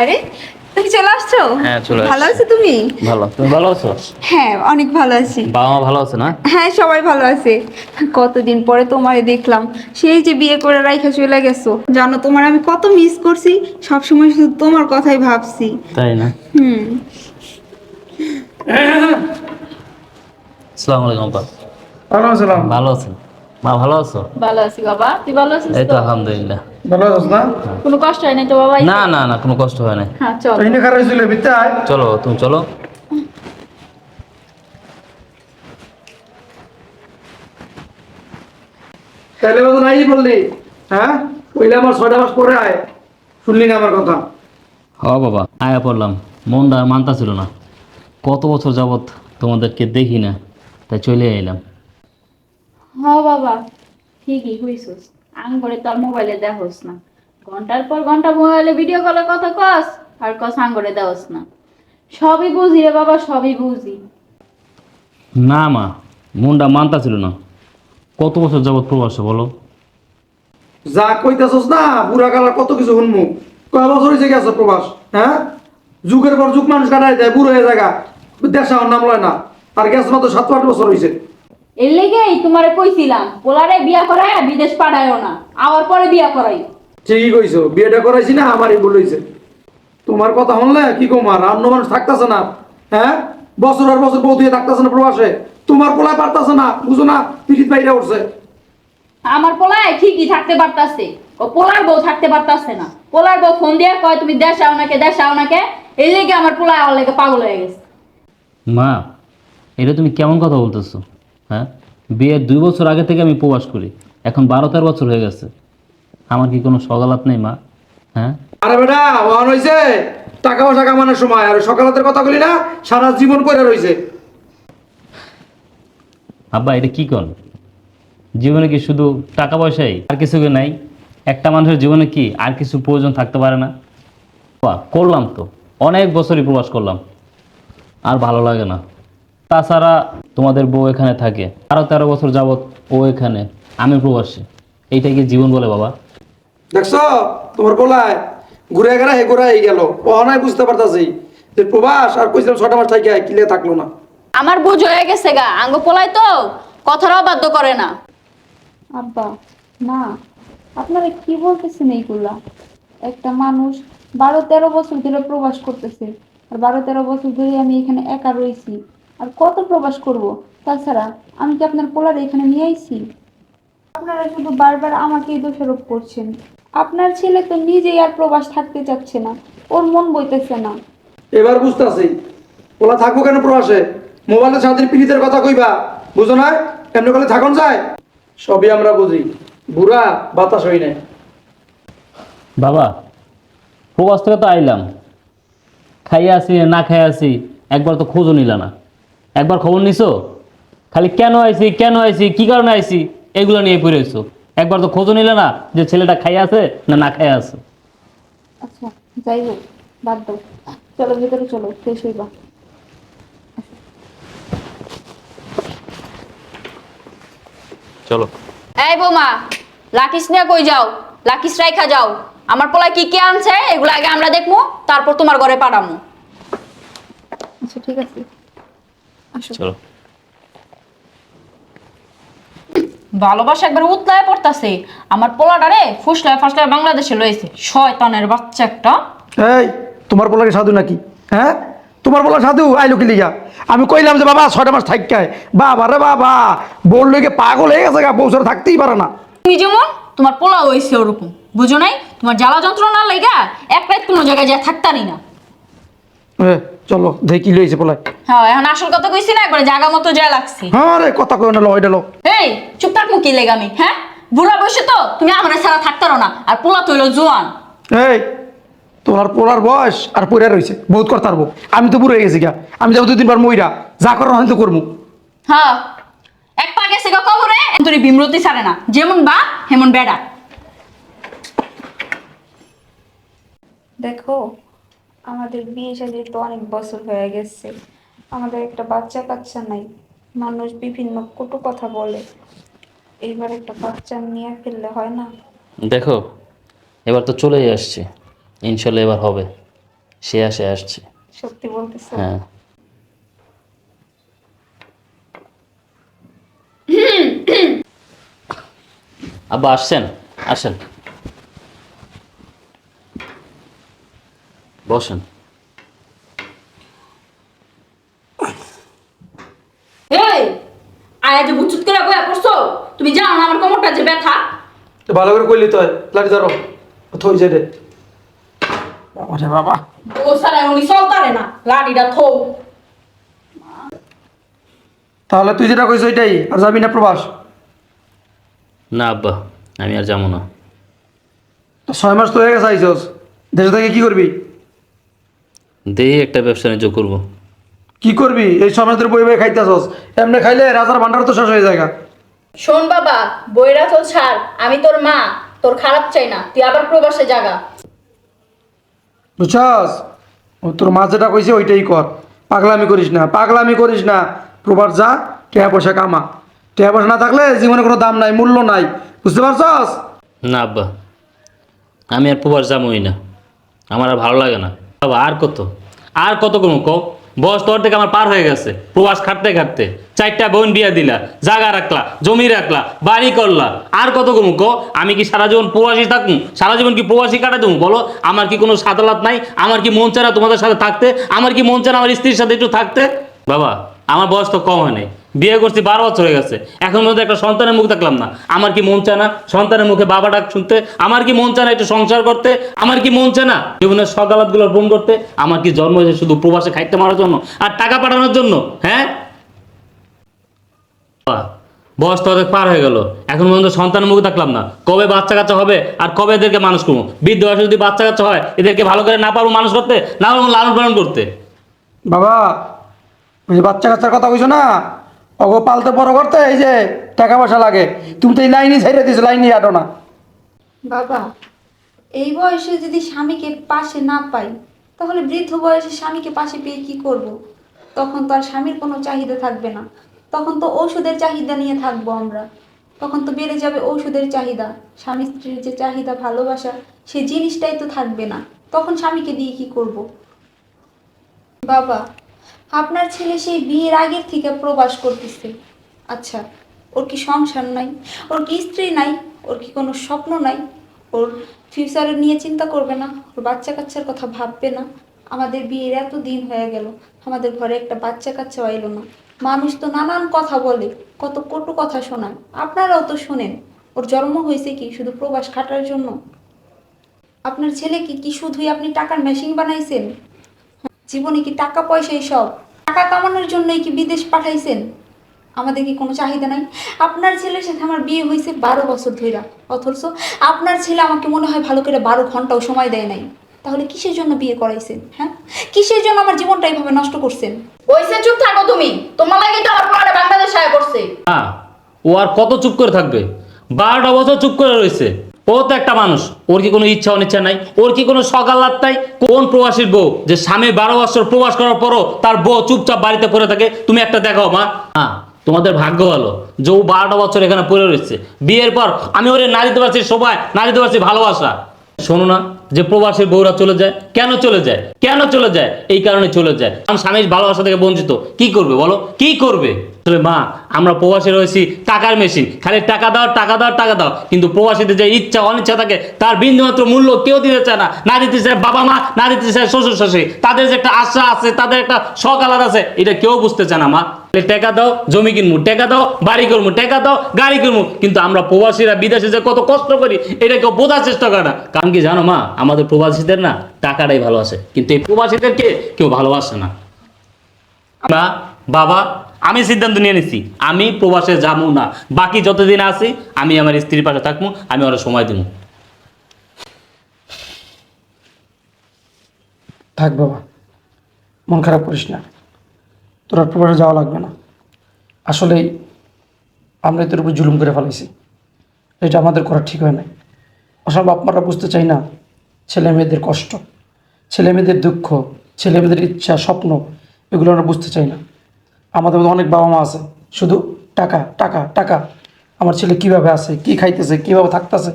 আরে তুমি চলে আসছো? হ্যাঁ, চলে আসছি। ভালো আছো তুমি? ভালো। তুমি ভালো আছো? হ্যাঁ অনেক ভালো আছি। বাবা মা ভালো আছে না? হ্যাঁ সবাই ভালো আছে। কতদিন পরে তোমারে দেখলাম। সেই যে বিয়ে করে রাইখা চলে গেছো। জানো তোমার আমি কত মিস করছি সব সময় শুধু তোমার কথাই ভাবছি। তাই না? হুম। আসসালামু আলাইকুম আপা। ভালো আছিলাম ভালো আছেন? মা ভালো আছো? ভালো আছি বাবা। তুই ভালো আছিস এই তো তো? আলহামদুলিল্লাহ। ভালো আছিস না? কোনো কষ্ট হয় নাই তো বাবা? না না না কোনো কষ্ট হয় না হ্যাঁ চল। ট্রেনে খারাপ হয়েছিল বিদ্যায় চলো তুমি চলো। তাহলে মতো নাই বললি? হ্যাঁ? কইলে আমার ছয়টা মাস পরে আয়। শুনলি না আমার কথা? হ বাবা আয়া পড়লাম। মনটা মানতা ছিল না। কত বছর যাবত তোমাদেরকে দেখি না তাই চলে এলাম হ বাবা ঠিকই হইছস তোর মোবাইলে দেখোস না। ঘণ্টার পর ঘণ্টা মোবাইলে ভিডিও কলে কথা কস আর কস দেওস না। সবই বুঝি রে বাবা সবই বুঝি। না মা মনটা মানতা ছিল না। কত বছর যাবত প্রবাসে বলো? যা কইতাছস না বুড়া কালার কত কিছু শুনমু। কয় বছর হয়েছে গেছে প্রবাস হ্যাঁ? যুগের পর যুগ মানুষ কাটাই দেয় বুড়ো হয়ে জায়গা দেশা নাম লয় না। আর গেছে মাত্র সাত আট বছর হয়েছে এর লেগেই তোমারে কইছিলাম পোলারে বিয়া করায় বিদেশ পাঠায়ও না আবার পরে বিয়া করাই। ঠিকই কইছো বিয়েটা করাইছি না আমারই ভুল হয়েছে তোমার কথা শুনলে কি কমার অন্য মানুষ থাকতেছে না। হ্যাঁ? বছর আর বছর বউ দিয়ে থাকতেছে না প্রবাসে। তোমার পোলায় পারতাছে না বুঝো না পিঠিত বাইরে উঠছে। আমার পোলায় ঠিকই থাকতে পারতাছে ও পোলার বউ থাকতে পারতাছে না। পোলার বউ ফোন দিয়ে কয় তুমি দেশ আও নাকে দেশ আও নাকে? এর লেগে আমার পোলায় আমার লেগে পাগল হয়ে গেছে। মা এটা তুমি কেমন কথা বলতেছো? হ্যাঁ? বিয়ের দুই বছর আগে থেকে আমি প্রবাস করি। এখন বারো তেরো বছর হয়ে গেছে। আমার কি কোনো সকালাত নেই মা? হ্যাঁ? আরে বেটা ওয়ান টাকা পয়সা কামানোর সময়। আর সকালাতের কথা বলি না সারা জীবন করে রয়েছে আব্বা এটা কি কর জীবনে কি শুধু টাকা পয়সাই আর কিছু কি নাই? একটা মানুষের জীবনে কি আর কিছু প্রয়োজন থাকতে পারে না? করলাম তো। অনেক বছরই প্রবাস করলাম। আর ভালো লাগে না। তাছাড়া তোমাদের বউ এখানে থাকে। আরও তেরো বছর যাবৎ ও এখানে। আমি প্রবাসী। এইটাই কি জীবন বলে বাবা? দেখছ? তোমার পোলায় ঘুরে গেলে হে ঘুরে গেল। ও অনেক বুঝতে পারতাছি যে প্রবাস আর কইছিলাম ছটা মাস থাকে কিলে থাকল না। আমার বুঝ হয়ে গেছে গা। আঙ্গ পোলায় তো কথাটাও বাধ্য করে না। আব্বা না আপনারা কি বলতেছেন এইগুলা? একটা মানুষ বারো তেরো বছর ধরে প্রবাস করতেছে আর বারো তেরো বছর ধরে আমি এখানে একা রয়েছি আর কত প্রবাস করব? তাছাড়া আমি কি আপনার পোলার এখানে নিয়ে আইছি? আপনারা শুধু বারবার আমাকেই দোষারোপ করছেন। আপনার ছেলে তো নিজেই আর প্রবাস থাকতে চাচ্ছে না। ওর মন বইতেছে না। এবার বুঝতেছি। ওলা থাকব কেন প্রবাসে? মোবাইলে সারাদিন পিড়িতের কথা কইবা। বুঝো না এমনি করলে থাকুন যায়? সবই আমরা বুঝি। বুড়া বাতাস হই নাই। বাবা প্রবাস থেকে তো আইলাম। খাইয়ে আসি না খাইয়ে আসি একবার তো খোঁজও নিলা না। একবার খবর নিছো? খালি কেন আইছি কেন আইছি কি কারণে আইছি এগুলো নিয়ে পড়ে আইছো একবার তো খোঁজও নিলে না যে ছেলেটা খাইয়ে আছে না না খাইয়ে আছে। আচ্ছা যাই হোক বাদ দাও। চলো ভেতরে চলো ফ্রেশ হইবা। চলো। এই বৌমা লাকিস নিয়ে কই যাও? লাকিস রাইখা যাও। আমার পোলায় কি কি আনছে? এগুলো আগে আমরা দেখব তারপর তোমার ঘরে পাঠামো। আচ্ছা ঠিক আছে। চলো। ভালোবাসা একবার উতলায় পড়তাছে। আমার পোলাটারে ফুসলায় ফাসলায় বাংলাদেশে লয়েছে শয়তানের বাচ্চা একটা। এই তোমার পোলাকে সাধু নাকি? হ্যাঁ? তোমার পোলা সাধু? আইলো কি লিগা? আমি কইলাম যে বাবা ছয়টা মাস থাকায় বাবা রে বাবা বোর লইকে পাগল হয়ে গেছে গা বউসর থাকতেই পারে না। তুমি যেমন তোমার পোলা হয়েছে ওরকম। বুঝো নাই? তোমার জ্বালা যন্ত্রণা লেগা এক রাত কোনো জায়গায় যা থাকতারই না। চলো দেখি কি লইছে পোলায়। হ্যাঁ এখন আসল কথা কইছি না একবার জায়গা মতো যা লাগছে। হ্যাঁ রে কথা কই না লো এটা লো এই চুপ থাকব কি লেগামি হ্যাঁ? বুড়া বসে তো তুমি আমার ছাড়া থাকতারো না। আর পোলা তো হইল জোয়ান। এই তোমার পোলার বয়স আর পইরা রইছে বহুত করতে পারব আমি তো বুড়ো হয়ে গেছি গা আমি যাব দুই তিনবার মইরা যা করার হয়তো করব হ্যাঁ এক পা গেছে গা কবরে তোর বিমরতি ছাড়ে না। যেমন বা হেমন বেড়া। দেখো আমাদের বিয়ে শাদী তো অনেক বছর হয়ে গেছে। আমাদের একটা বাচ্চা কাচ্চা নাই। মানুষ বিভিন্ন কটু কথা বলে। এইবার একটা বাচ্চা নিয়ে ফেললে হয় না? দেখো এবার তো চলেই আসছে। ইনশাল্লাহ এবার হবে। সে আসে আসছে। সত্যি বলতেছে? হ্যাঁ। আব্বা আসছেন? আসেন। বসেন। এই আয়া যে বুচুত করে বয়া পড়ছো তুমি জানো না আমার কোমরটা যে ব্যথা। তো ভালো করে করলি তো লাঠি ধরো থই যে রে বাবা রে বাবা। ও সারা উনি চলতারে না লাঠিটা থৌ। তাহলে তুই যেটা কইস ওইটাই আর যাবি না প্রবাস? না আব্বা আমি আর যাব না। তো ছয় মাস তো হয়ে গেছে আইসস। দেশে থেকে কি করবি? দেহি একটা ব্যবসা বাণিজ্য করব। কি করবি? এই ধরে বই বই খাইতেছস। এমনি খাইলে রাজার ভান্ডার তো শেষ হয়ে যায়। শোন বাবা বইরা তো ছাড়। আমি তোর মা তোর খারাপ চাই না। তুই আবার প্রবাসে জাগা বুঝছস? ও তোর মা যেটা কইছে ওইটাই কর। পাগলামি করিস না পাগলামি করিস না। প্রবাস যা টাকা পয়সা কামা। টাকা পয়সা না থাকলে জীবনে কোনো দাম নাই মূল্য নাই। বুঝতে পারছস? না আব্বা আমি আর প্রবাস যাবোই না। আমার আর ভালো লাগে না। বাবা, আর কত? আর কত কোনো কো বয়স তোর থেকে আমার পার হয়ে গেছে। প্রবাস খাটতে খাটতে চারটা বোন বিয়া দিলা জায়গা রাখলা, জমি রাখলা, বাড়ি করলা। আর কত কমু কো আমি কি সারা জীবন প্রবাসী থাকুন সারা জীবন কি প্রবাসী কাটা দেবো বলো? আমার কি কোনো সাদালাত নাই? আমার কি মন চায় না তোমাদের সাথে থাকতে? আমার কি মন চায় না আমার স্ত্রীর সাথে একটু থাকতে? বাবা, আমার বয়স তো কম হয় নাই। বিয়ে করছি বারো বছর হয়ে গেছে। এখন মধ্যে একটা সন্তানের মুখ দেখলাম না। আমার কি মন চায় না? সন্তানের মুখে বাবা ডাক শুনতে? আমার কি মন চায় না একটু সংসার করতে? আমার কি মন চায় না? জীবনের সকালাতগুলো পূরণ করতে? আমার কি জন্ম হয়েছে শুধু প্রবাসে খাইতে মারার জন্য? আর টাকা পাঠানোর জন্য? হ্যাঁ? বয়স তো পার হয়ে গেল। এখন পর্যন্ত সন্তানের মুখ দেখলাম না। কবে বাচ্চা কাচ্চা হবে আর কবে এদেরকে মানুষ করব? বৃদ্ধ বয়সে যদি বাচ্চা কাচ্চা হয়, এদেরকে ভালো করে না পারব মানুষ করতে, না পারব লালন পালন করতে। বাবা বাচ্চা কাচ্চার কথা কইছো না? অগো পালতে বড় করতে এই যে টাকা পয়সা লাগে। তুমি তো এই লাইনই ছেড়ে দিছো লাইনই আটো না। বাবা, এই বয়সে যদি স্বামীকে পাশে না পাই, তাহলে বৃদ্ধ বয়সে স্বামীকে পাশে পেয়ে কি করব। তখন তো আর স্বামীর কোনো চাহিদা থাকবে না। তখন তো ঔষধের চাহিদা নিয়ে থাকব আমরা। তখন তো বেড়ে যাবে ঔষধের চাহিদা। স্বামী স্ত্রীর যে চাহিদা, ভালোবাসা সেই জিনিসটাই তো থাকবে না। তখন স্বামীকে দিয়ে কি করব। বাবা আপনার ছেলে সেই বিয়ের আগের থেকে প্রবাস করতেছে। আচ্ছা ওর কি সংসার নাই? ওর কি স্ত্রী নাই? ওর কি কোনো স্বপ্ন নাই? ওর ফিউচারের নিয়ে চিন্তা করবে না? ওর বাচ্চা কাচ্চার কথা ভাববে না? আমাদের বিয়ের এত দিন হয়ে গেল, আমাদের ঘরে একটা বাচ্চা কাচ্চাও এলো না। মানুষ তো নানান কথা বলে, কত কটু কথা শোনায়। আপনারাও তো শোনেন, ওর জন্ম হয়েছে কি শুধু প্রবাস খাটার জন্য? আপনার ছেলে কি কি শুধুই আপনি টাকার মেশিন বানাইছেন? জীবনে কি টাকা পয়সা সব টাকা কামানোর জন্যই কি বিদেশ পাঠাইছেন? আমাদের কি কোনো চাহিদা নাই? আপনার ছেলের সাথে আমার বিয়ে হয়েছে বারো বছর ধরে অথচ আপনার ছেলে আমাকে মনে হয় ভালো করে বারো ঘন্টাও সময় দেয় নাই। তাহলে কিসের জন্য বিয়ে করাইছেন হ্যাঁ? কিসের জন্য আমার জীবনটা এইভাবে নষ্ট করছেন? ওইসে চুপ থাকো তুমি। তোমার লাগে তো আমার পুরাটা বাংলাদেশ আয়া করছে। হ্যাঁ ও আর কত চুপ করে থাকবে? বারোটা বছর চুপ করে রয়েছে। ও তো একটা মানুষ, ওর কি কোনো ইচ্ছা অনিচ্ছা নাই? ওর কি কোনো সকালাত নাই? কোন প্রবাসীর বউ যে স্বামী বারো বছর প্রবাস করার পরও তার বউ চুপচাপ বাড়িতে পড়ে থাকে? তুমি একটা দেখাও, মা। হ্যাঁ তোমাদের ভাগ্য ভালো। যে ও বারোটা বছর এখানে পড়ে রয়েছে। বিয়ের পর আমি ওরে না দিতে পারছি সবাই না দিতে পারছি ভালোবাসা। শোনো না, যে প্রবাসীর বউরা চলে যায়, কেন চলে যায়? কেন চলে যায়? এই কারণে চলে যায়। কারণ স্বামীর ভালোবাসা থেকে বঞ্চিত। কি করবে বলো? কি করবে? আসলে মা, আমরা প্রবাসী রয়েছি টাকার মেশিন খালি টাকা দাও টাকা দাও টাকা দাও। কিন্তু প্রবাসীদের যে ইচ্ছা, অনিচ্ছা থাকে, তার বিন্দুমাত্র মূল্য কেউ দিতে চায় না। না দিতে চায় বাবা মা, না দিতে চায় শ্বশুর শাশুড়ি। তাদের যে একটা আশা আছে, তাদের একটা শখ আলাদা আছে, এটা কেউ বুঝতে চায় না, মা। টাকা দাও, জমি কিনবো, টাকা দাও, বাড়ি করব, টাকা দাও, গাড়ি কিনবো কিন্তু আমরা প্রবাসীরা বিদেশে যে কত কষ্ট করি, এটা কেউ বোঝার চেষ্টা করে না। কারণ কি জানো, মা, আমাদের প্রবাসীদের না টাকাটাই ভালোবাসে কিন্তু এই প্রবাসীদেরকে কেউ ভালোবাসে না। মা বাবা আমি সিদ্ধান্ত নিয়ে নিছি, আমি প্রবাসে যাব না। বাকি যতদিন আছি, আমি আমার স্ত্রীর পাশে থাকব, আমি ওরা সময় দেবো। থাক বাবা, মন খারাপ করিস না। তোর আর প্রবাসে যাওয়া লাগবে না। আসলেই আমরা তোর উপর জুলুম করে ফেলাইছি। এটা আমাদের করা ঠিক হয় না আসলে বাপ মারা বুঝতে চাই না, ছেলে মেয়েদের কষ্ট, ছেলে মেয়েদের দুঃখ, ছেলে মেয়েদের ইচ্ছা, স্বপ্ন, এগুলো আমরা বুঝতে চাই না। আমাদের মধ্যে অনেক বাবা মা আছে। শুধু টাকা টাকা টাকা। আমার ছেলে কীভাবে আছে কি খাইতেছে কীভাবে থাকতেছে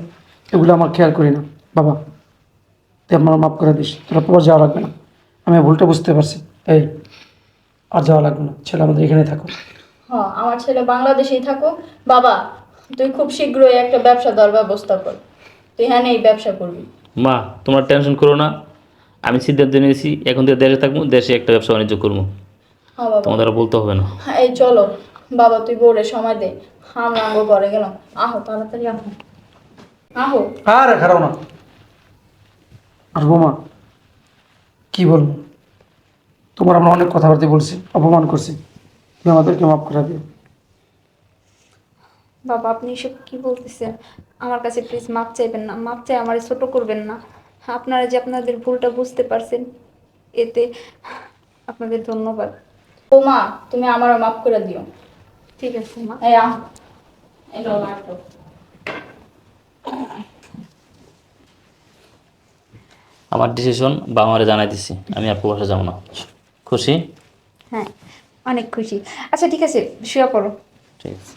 এগুলো আমার খেয়াল করি না। বাবা তুই আমার মাফ করে দিস তোরা প্রবাস যাওয়া লাগবে না। আমি ভুলটা বুঝতে পারছি। এই আর যাওয়া লাগবে না। ছেলে আমাদের এখানে থাকো হ্যাঁ আমার ছেলে বাংলাদেশেই থাকুক। বাবা তুই খুব শীঘ্রই একটা ব্যবসা দেওয়ার ব্যবস্থা কর। তুই হ্যাঁ এই ব্যবসা করবি। মা তোমরা টেনশন করো না। আমি সিদ্ধান্ত নিয়েছি এখন থেকে দেশে থাকব দেশে একটা ব্যবসা বাণিজ্য করব। তোমাদের আর বলতে হবে না। এই চলো। বাবা তুই বোরে সময় দে। আমরা আঙ্গ ঘরে গেলাম। আহো তাড়াতাড়ি আহো। আহো। আরে খারাপ না। আর বোমা কি বলব? তোমার আমরা অনেক কথাবার্তা বলছি অপমান করছি। তুমি আমাদেরকে মাফ করে দিও। বাবা আপনি এসব কি বলতেছেন? আমার কাছে প্লিজ মাপ চাইবেন না। মাপ চাই আমার ছোট করবেন না। আপনারা যে আপনাদের ভুলটা বুঝতে পারছেন এতে আপনাদের ধন্যবাদ। ও মা তুমি আমারও মাফ করে দিও। ঠিক আছে মা। এই আহো এলো নাটো আমার ডিসিশন বা আমারে জানাই দিছি আমি আর প্রবাসে যাব না। খুশি? হ্যাঁ অনেক খুশি। আচ্ছা ঠিক আছে শুয়ে পড়ো। ঠিক আছে।